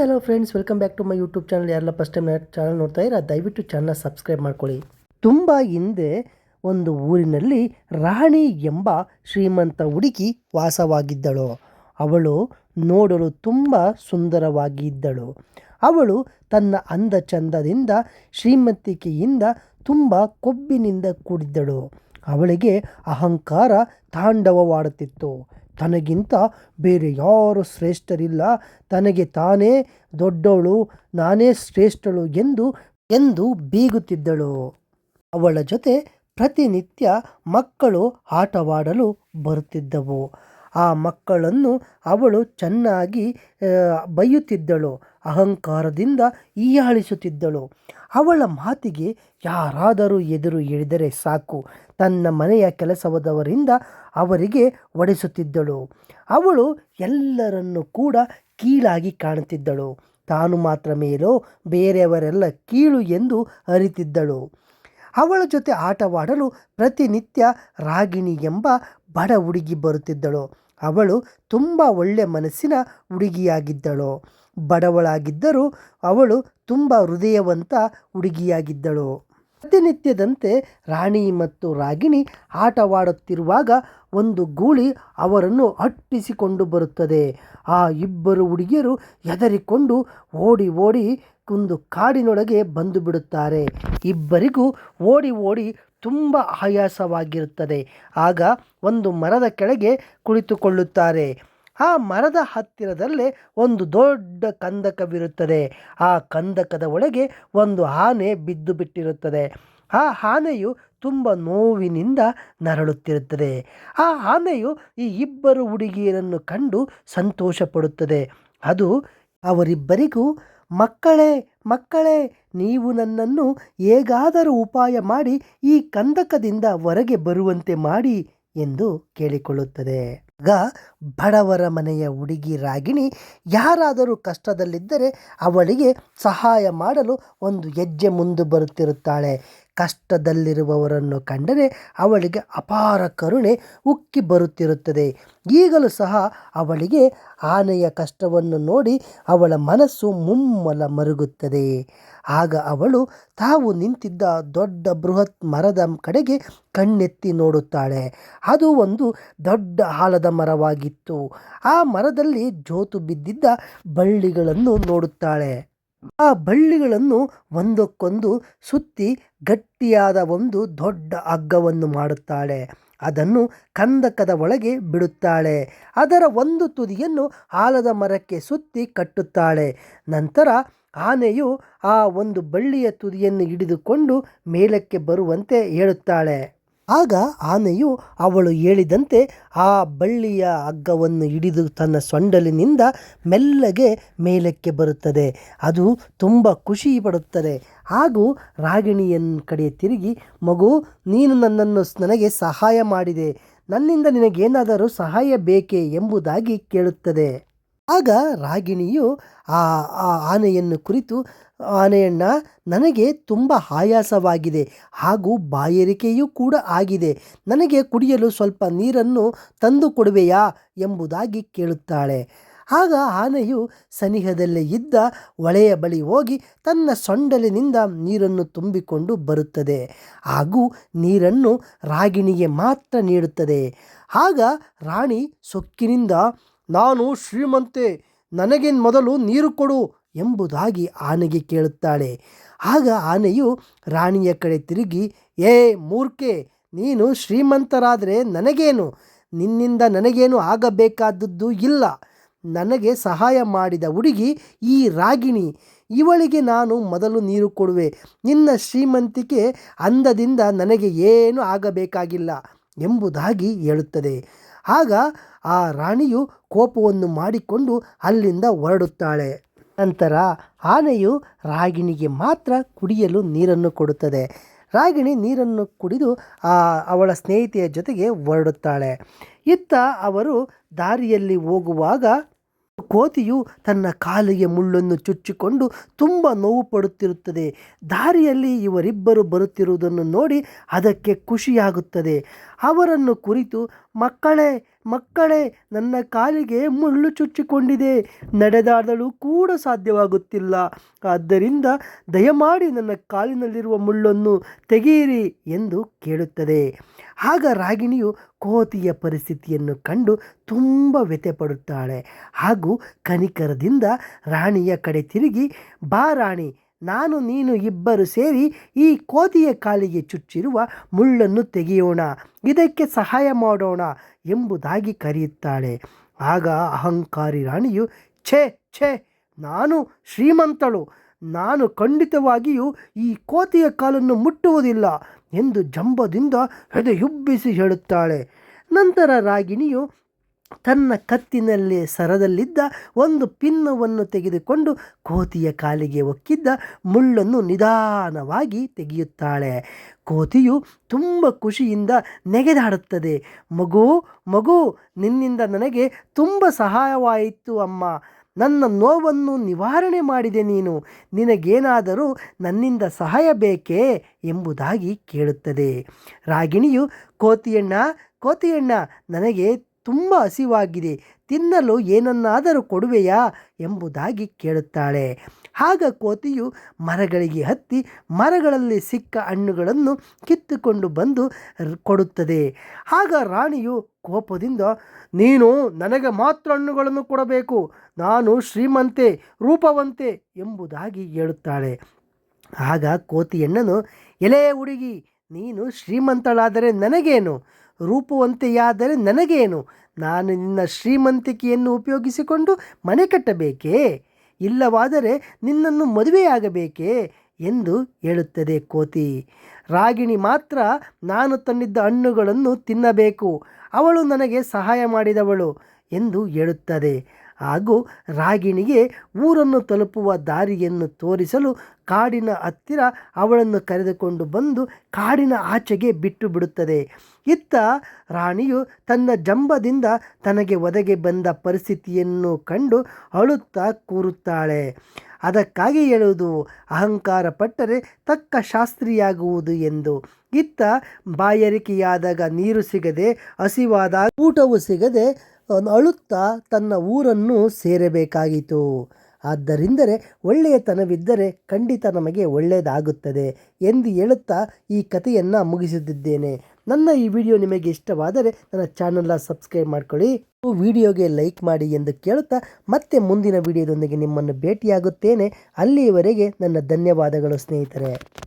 Hello friends welcome back to my YouTube channel ಯಾರೆಲ್ಲ first time channel ನೋಡ್ತಾ ಇರೋ ದಯವಿಟ್ಟು ಚಾನಲ್ ಸಬ್ಸ್ಕ್ರೈಬ್ ಮಾಡ್ಕೊಳ್ಳಿ. ತುಂಬ ಹಿಂದೆ ಒಂದು ಊರಿನಲ್ಲಿ ರಾಣಿ ಎಂಬ ಶ್ರೀಮಂತ ಹುಡುಗಿ ವಾಸವಾಗಿದ್ದಳು. ಅವಳು ನೋಡಲು ತುಂಬ ಸುಂದರವಾಗಿದ್ದಳು. ಅವಳು ತನ್ನ ಅಂದ ಚಂದದಿಂದ ಶ್ರೀಮಂತಿಕೆಯಿಂದ ತುಂಬ ಕೊಬ್ಬಿನಿಂದ ಕೂಡಿದ್ದಳು. ಅವಳಿಗೆ ಅಹಂಕಾರ ತಾಂಡವವಾಡುತ್ತಿತ್ತು. ತನಗಿಂತ ಬೇರೆ ಯಾರು ಶ್ರೇಷ್ಠರಿಲ್ಲ. ತನಗೆ ತಾನೇ ದೊಡ್ಡವಳು, ನಾನೇ ಶ್ರೇಷ್ಠಳು ಎಂದು ಎಂದು ಬೀಗುತ್ತಿದ್ದಳು. ಅವಳ ಜೊತೆ ಪ್ರತಿನಿತ್ಯ ಮಕ್ಕಳು ಆಟವಾಡಲು ಬರುತ್ತಿದ್ದವು. ಆ ಮಕ್ಕಳನ್ನು ಅವಳು ಚೆನ್ನಾಗಿ ಬೈಯುತ್ತಿದ್ದಳು ಅಹಂಕಾರದಿಂದ ಹೀಯಾಳಿಸುತ್ತಿದ್ದಳು ಅವಳ ಮಾತಿಗೆ ಯಾರಾದರೂ ಎದುರು ಹೇಳಿದರೆ ಸಾಕು. ತನ್ನ ಮನೆಯ ಕೆಲಸವದವರಿಂದ ಅವರಿಗೆ ಒಡಿಸುತ್ತಿದ್ದಳು ಅವಳು ಎಲ್ಲರನ್ನು ಕೂಡ ಕೀಳಾಗಿ ಕಾಣುತ್ತಿದ್ದಳು. ತಾನು ಮಾತ್ರ ಮೇಲೋ, ಬೇರೆಯವರೆಲ್ಲ ಕೀಳು ಎಂದು ಅರಿತಿದ್ದಳು. ಅವಳ ಜೊತೆ ಆಟವಾಡಲು ಪ್ರತಿನಿತ್ಯ ರಾಗಿಣಿ ಎಂಬ ಬಡ ಹುಡುಗಿ ಬರುತ್ತಿದ್ದಳು. ಅವಳು ತುಂಬ ಒಳ್ಳೆ ಮನಸ್ಸಿನ ಹುಡುಗಿಯಾಗಿದ್ದಳು. ಬಡವಳಾಗಿದ್ದರೂ ಅವಳು ತುಂಬ ಹೃದಯವಂತ ಹುಡುಗಿಯಾಗಿದ್ದಳು. ಪ್ರತಿನಿತ್ಯದಂತೆ ರಾಣಿ ಮತ್ತು ರಾಗಿಣಿ ಆಟವಾಡುತ್ತಿರುವಾಗ ಒಂದು ಗೂಳಿ ಅವರನ್ನು ಅಟ್ಟಿಸಿಕೊಂಡು ಬರುತ್ತದೆ. ಆ ಇಬ್ಬರು ಹುಡುಗಿಯರು ಹೆದರಿಕೊಂಡು ಓಡಿ ಓಡಿ ಒಂದು ಕಾಡಿನೊಳಗೆ ಬಂದು ಬಿಡುತ್ತಾರೆ. ಇಬ್ಬರಿಗೂ ಓಡಿ ಓಡಿ ತುಂಬ ಆಯಾಸವಾಗಿರುತ್ತದೆ. ಆಗ ಒಂದು ಮರದ ಕೆಳಗೆ ಕುಳಿತುಕೊಳ್ಳುತ್ತಾರೆ. ಆ ಮರದ ಹತ್ತಿರದಲ್ಲೇ ಒಂದು ದೊಡ್ಡ ಕಂದಕವಿರುತ್ತದೆ. ಆ ಕಂದಕದ ಒಳಗೆ ಒಂದು ಆನೆ ಬಿದ್ದು ಬಿಟ್ಟಿರುತ್ತದೆ ಆ ಆನೆಯು ತುಂಬ ನೋವಿನಿಂದ ನರಳುತ್ತಿರುತ್ತದೆ. ಆ ಆನೆಯು ಈ ಇಬ್ಬರು ಹುಡುಗಿಯರನ್ನು ಕಂಡು ಸಂತೋಷಪಡುತ್ತದೆ. ಅದು ಅವರಿಬ್ಬರಿಗೂ ಮಕ್ಕಳೇ ಮಕ್ಕಳೇ, ನೀವು ನನ್ನನ್ನು ಹೇಗಾದರೂ ಉಪಾಯ ಮಾಡಿ ಈ ಕಂದಕದಿಂದ ಹೊರಗೆ ಬರುವಂತೆ ಮಾಡಿ ಎಂದು ಕೇಳಿಕೊಳ್ಳುತ್ತದೆ. ಆಗ ಬಡವರ ಮನೆಯ ಹುಡುಗಿ ರಾಗಿಣಿ ಯಾರಾದರೂ ಕಷ್ಟದಲ್ಲಿದ್ದರೆ ಅವಳಿಗೆ ಸಹಾಯ ಮಾಡಲು ಒಂದು ಹೆಜ್ಜೆ ಮುಂದೆ ಬರುತ್ತಿರುತ್ತಾಳೆ. ಕಷ್ಟದಲ್ಲಿರುವವರನ್ನು ಕಂಡರೆ ಅವಳಿಗೆ ಅಪಾರ ಕರುಣೆ ಉಕ್ಕಿ ಬರುತ್ತಿರುತ್ತದೆ. ಈಗಲೂ ಸಹ ಅವಳಿಗೆ ಆನೆಯ ಕಷ್ಟವನ್ನು ನೋಡಿ ಅವಳ ಮನಸ್ಸು ಮುಮ್ಮಲ ಮರುಗುತ್ತದೆ. ಆಗ ಅವಳು ತಾವು ನಿಂತಿದ್ದ ದೊಡ್ಡ ಬೃಹತ್ ಮರದ ಕಡೆಗೆ ಕಣ್ಣೆತ್ತಿ ನೋಡುತ್ತಾಳೆ. ಅದು ಒಂದು ದೊಡ್ಡ ಆಲದ ಮರವಾಗಿತ್ತು. ಆ ಮರದಲ್ಲಿ ಜೋತು ಬಿದ್ದಿದ್ದ ಬಳ್ಳಿಗಳನ್ನು ನೋಡುತ್ತಾಳೆ. ಆ ಬಳ್ಳಿಗಳನ್ನು ಒಂದಕ್ಕೊಂದು ಸುತ್ತಿ ಗಟ್ಟಿಯಾದ ಒಂದು ದೊಡ್ಡ ಹಗ್ಗವನ್ನು ಮಾಡುತ್ತಾಳೆ. ಅದನ್ನು ಕಂದಕದ ಒಳಗೆ ಬಿಡುತ್ತಾಳೆ. ಅದರ ಒಂದು ತುದಿಯನ್ನು ಆಲದ ಮರಕ್ಕೆ ಸುತ್ತಿ ಕಟ್ಟುತ್ತಾಳೆ. ನಂತರ ಆನೆಯು ಆ ಒಂದು ಬಳ್ಳಿಯ ತುದಿಯನ್ನು ಹಿಡಿದುಕೊಂಡು ಮೇಲಕ್ಕೆ ಬರುವಂತೆ ಹೇಳುತ್ತಾಳೆ. ಆಗ ಆನೆಯು ಅವಳು ಹೇಳಿದಂತೆ ಆ ಬಳ್ಳಿಯ ಹಗ್ಗವನ್ನು ಹಿಡಿದು ತನ್ನ ಸೊಂಡಲಿನಿಂದ ಮೆಲ್ಲಗೆ ಮೇಲಕ್ಕೆ ಬರುತ್ತದೆ. ಅದು ತುಂಬ ಖುಷಿ ಪಡುತ್ತದೆ. ಹಾಗೂ ರಾಗಿಣಿಯನ್ ಕಡೆ ತಿರುಗಿ, ಮಗು, ನೀನು ನನ್ನನ್ನು ನನಗೆ ಸಹಾಯ ಮಾಡಿದೆ. ನನ್ನಿಂದ ನಿನಗೇನಾದರೂ ಸಹಾಯ ಬೇಕೇ ಎಂಬುದಾಗಿ ಕೇಳುತ್ತದೆ. ಆಗ ರಾಗಿಣಿಯು ಆ ಆನೆಯನ್ನು ಕುರಿತು, ಆನೆಯಣ್ಣ, ನನಗೆ ತುಂಬ ಆಯಾಸವಾಗಿದೆ, ಹಾಗೂ ಬಾಯಾರಿಕೆಯೂ ಕೂಡ ಆಗಿದೆ, ನನಗೆ ಕುಡಿಯಲು ಸ್ವಲ್ಪ ನೀರನ್ನು ತಂದು ಕೊಡುವೆಯಾ? ಎಂಬುದಾಗಿ ಕೇಳುತ್ತಾಳೆ. ಆಗ ಆನೆಯು ಸನಿಹದಲ್ಲೇ ಇದ್ದ ಹೊಳೆಯ ಬಳಿ ಹೋಗಿ ತನ್ನ ಸೊಂಡಲಿನಿಂದ ನೀರನ್ನು ತುಂಬಿಕೊಂಡು ಬರುತ್ತದೆ. ಹಾಗೂ ನೀರನ್ನು ರಾಗಿಣಿಗೆ ಮಾತ್ರ ನೀಡುತ್ತದೆ. ಆಗ ರಾಣಿ ಸೊಕ್ಕಿನಿಂದ ನಾನು ಶ್ರೀಮಂತೆ ನನಗೆ ಮೊದಲು ನೀರು ಕೊಡು ಎಂಬುದಾಗಿ ಆನೆಗೆ ಕೇಳುತ್ತಾಳೆ. ಆಗ ಆನೆಯು ರಾಣಿಯ ಕಡೆ ತಿರುಗಿ, ಏ ಮೂರ್ಖೆ, ನೀನು ಶ್ರೀಮಂತರಾದರೆ ನನಗೇನು? ನಿನ್ನಿಂದ ನನಗೇನು ಆಗಬೇಕಾದದ್ದು ಇಲ್ಲ. ನನಗೆ ಸಹಾಯ ಮಾಡಿದ ಹುಡುಗಿ ಈ ರಾಗಿಣಿ. ಇವಳಿಗೆ ನಾನು ಮೊದಲು ನೀರು ಕೊಡುವೆ. ನಿನ್ನ ಶ್ರೀಮಂತಿಕೆ ಅಂದದಿಂದ ನನಗೆ ಏನು ಆಗಬೇಕಾಗಿಲ್ಲ ಎಂಬುದಾಗಿ ಹೇಳುತ್ತದೆ. ಆಗ ಆ ರಾಣಿಯು ಕೋಪವನ್ನು ಮಾಡಿಕೊಂಡು ಅಲ್ಲಿಂದ ಹೊರಡುತ್ತಾಳೆ. ನಂತರ ಆನೆಯು ರಾಗಿಣಿಗೆ ಮಾತ್ರ ಕುಡಿಯಲು ನೀರನ್ನು ಕೊಡುತ್ತದೆ. ರಾಗಿಣಿ ನೀರನ್ನು ಕುಡಿದು ಆ, ಅವಳ ಸ್ನೇಹಿತೆಯ ಜೊತೆಗೆ ಹೊರಡುತ್ತಾಳೆ. ಇತ್ತ ಅವರು ದಾರಿಯಲ್ಲಿ ಹೋಗುವಾಗ ಕೋತಿಯು ತನ್ನ ಕಾಲಿಗೆ ಮುಳ್ಳನ್ನು ಚುಚ್ಚಿಕೊಂಡು ತುಂಬ ನೋವು ಪಡುತ್ತಿರುತ್ತದೆ. ದಾರಿಯಲ್ಲಿ ಇವರಿಬ್ಬರು ಬರುತ್ತಿರುವುದನ್ನು ನೋಡಿ ಅದಕ್ಕೆ ಖುಷಿಯಾಗುತ್ತದೆ. ಅವರನ್ನು ಕುರಿತು, ಮಕ್ಕಳೇ ಮಕ್ಕಳೇ, ನನ್ನ ಕಾಲಿಗೆ ಮುಳ್ಳು ಚುಚ್ಚಿಕೊಂಡಿದೆ. ನಡೆದಾಡಲು ಕೂಡ ಸಾಧ್ಯವಾಗುತ್ತಿಲ್ಲ. ಆದ್ದರಿಂದ ದಯಮಾಡಿ ನನ್ನ ಕಾಲಿನಲ್ಲಿರುವ ಮುಳ್ಳನ್ನು ತೆಗೆಯಿರಿ ಎಂದು ಕೇಳುತ್ತದೆ. ಆಗ ರಾಗಿಣಿಯು ಕೋತಿಯ ಪರಿಸ್ಥಿತಿಯನ್ನು ಕಂಡು ತುಂಬ ವ್ಯಥೆಪಡುತ್ತಾಳೆ. ಹಾಗೂ ಕನಿಕರದಿಂದ ರಾಣಿಯ ಕಡೆ ತಿರುಗಿ, ಬಾ ರಾಣಿ, ನಾನು ನೀನು ಇಬ್ಬರು ಸೇರಿ ಈ ಕೋತಿಯ ಕಾಲಿಗೆ ಚುಚ್ಚಿರುವ ಮುಳ್ಳನ್ನು ತೆಗೆಯೋಣ, ಇದಕ್ಕೆ ಸಹಾಯ ಮಾಡೋಣ ಎಂಬುದಾಗಿ ಕರೆಯುತ್ತಾಳೆ. ಆಗ ಅಹಂಕಾರಿ ರಾಣಿಯು, ಛೇ ಛೇ, ನಾನು ಶ್ರೀಮಂತಳು. ನಾನು ಖಂಡಿತವಾಗಿಯೂ ಈ ಕೋತಿಯ ಕಾಲನ್ನು ಮುಟ್ಟುವುದಿಲ್ಲ. ಎಂದು ಜಂಬದಿಂದ ಎದೆಯುಬ್ಬಿಸಿ ಹೇಳುತ್ತಾಳೆ. ನಂತರ ರಾಗಿಣಿಯು ತನ್ನ ಕತ್ತಿನಲ್ಲಿ ಸರದಲ್ಲಿದ್ದ ಒಂದು ಪಿನ್ನವನ್ನು ತೆಗೆದುಕೊಂಡು ಕೋತಿಯ ಕಾಲಿಗೆ ಒಕ್ಕಿದ್ದ ಮುಳ್ಳನ್ನು ನಿಧಾನವಾಗಿ ತೆಗೆಯುತ್ತಾಳೆ. ಕೋತಿಯು ತುಂಬ ಖುಷಿಯಿಂದ ನೆಗೆದಾಡುತ್ತದೆ. ಮಗು ಮಗು, ನಿನ್ನಿಂದ ನನಗೆ ತುಂಬ ಸಹಾಯವಾಯಿತು ಅಮ್ಮ. ನನ್ನ ನೋವನ್ನು ನಿವಾರಣೆ ಮಾಡಿದೆ ನೀನು. ನಿನಗೇನಾದರೂ ನನ್ನಿಂದ ಸಹಾಯ ಬೇಕೇ ಎಂಬುದಾಗಿ ಕೇಳುತ್ತದೆ. ರಾಗಿಣಿಯು, ಕೋತಿಯಣ್ಣ ಕೋತಿಯಣ್ಣ, ನನಗೆ ತುಂಬ ಹಸಿವಾಗಿದೆ. ತಿನ್ನಲು ಏನನ್ನಾದರೂ ಕೊಡುವೆಯಾ? ಎಂಬುದಾಗಿ ಕೇಳುತ್ತಾಳೆ. ಆಗ ಕೋತಿಯು ಮರಗಳಿಗೆ ಹತ್ತಿ ಮರಗಳಲ್ಲಿ ಸಿಕ್ಕ ಹಣ್ಣುಗಳನ್ನು ಕಿತ್ತುಕೊಂಡು ಬಂದು ಕೊಡುತ್ತದೆ. ಆಗ ರಾಣಿಯು ಕೋಪದಿಂದ, ನೀನು ನನಗೆ ಮಾತ್ರ ಹಣ್ಣುಗಳನ್ನು ಕೊಡಬೇಕು, ನಾನು ಶ್ರೀಮಂತೆ, ರೂಪವಂತೆ ಎಂಬುದಾಗಿ ಹೇಳುತ್ತಾಳೆ. ಆಗ ಕೋತಿಯಣ್ಣನು ಎಲೆ ಹುಡುಗಿ, ನೀನು ಶ್ರೀಮಂತಳಾದರೆ ನನಗೇನು? ರೂಪವಂತೆಯಾದರೆ ನನಗೇನು? ನಾನು ನಿನ್ನ ಶ್ರೀಮಂತಿಕೆಯನ್ನು ಉಪಯೋಗಿಸಿಕೊಂಡು ಮನೆ ಕಟ್ಟಬೇಕೇ? ಇಲ್ಲವಾದರೆ ನಿನ್ನನ್ನು ಮದುವೆಯಾಗಬೇಕೇ ಎಂದು ಹೇಳುತ್ತದೆ ಕೋತಿ. ರಾಗಿಣಿ ಮಾತ್ರ ನಾನು ತಂದಿದ್ದ ಹಣ್ಣುಗಳನ್ನು ತಿನ್ನಬೇಕು, ಅವಳು ನನಗೆ ಸಹಾಯ ಮಾಡಿದವಳು ಎಂದು ಹೇಳುತ್ತದೆ. ಹಾಗೂ ರಾಗಿಣಿಗೆ ಊರನ್ನು ತಲುಪುವ ದಾರಿಯನ್ನು ತೋರಿಸಲು ಕಾಡಿನ ಹತ್ತಿರ ಅವಳನ್ನು ಕರೆದುಕೊಂಡು ಬಂದು ಕಾಡಿನ ಆಚೆಗೆ ಬಿಟ್ಟು ಬಿಡುತ್ತದೆ. ಇತ್ತ ರಾಣಿಯು ತನ್ನ ಜಂಬದಿಂದ ತನಗೆ ಒದಗಿ ಬಂದ ಪರಿಸ್ಥಿತಿಯನ್ನು ಕಂಡು ಅಳುತ್ತಾ ಕೂರುತ್ತಾಳೆ. ಅದಕ್ಕಾಗಿ ಹೇಳುವುದು, ಅಹಂಕಾರ ಪಟ್ಟರೆ ತಕ್ಕ ಶಾಸ್ತ್ರಿಯಾಗುವುದು ಎಂದು. ಇತ್ತ ಬಾಯರಿಕೆಯಾದಾಗ ನೀರು ಸಿಗದೆ ಹಸಿವಾದ ಊಟವು ಸಿಗದೆ ಅಳುತ್ತಾ ತನ್ನ ಊರನ್ನು ಸೇರಬೇಕಾಗಿತು ಆದ್ದರಿಂದಲೇ ಒಳ್ಳೆಯತನವಿದ್ದರೆ ಖಂಡಿತ ನಮಗೆ ಒಳ್ಳೆಯದಾಗುತ್ತದೆ ಎಂದು ಹೇಳುತ್ತಾ ಈ ಕಥೆಯನ್ನು ಮುಗಿಸುತ್ತಿದ್ದೇನೆ. ನನ್ನ ಈ ವಿಡಿಯೋ ನಿಮಗೆ ಇಷ್ಟವಾದರೆ ನನ್ನ ಚಾನಲ್ನ ಸಬ್ಸ್ಕ್ರೈಬ್ ಮಾಡ್ಕೊಳ್ಳಿ. ವಿಡಿಯೋಗೆ ಲೈಕ್ ಮಾಡಿ ಎಂದು ಕೇಳುತ್ತಾ ಮತ್ತೆ ಮುಂದಿನ ವಿಡಿಯೋದೊಂದಿಗೆ ನಿಮ್ಮನ್ನು ಭೇಟಿಯಾಗುತ್ತೇನೆ. ಅಲ್ಲಿಯವರೆಗೆ ನನ್ನ ಧನ್ಯವಾದಗಳು ಸ್ನೇಹಿತರೆ.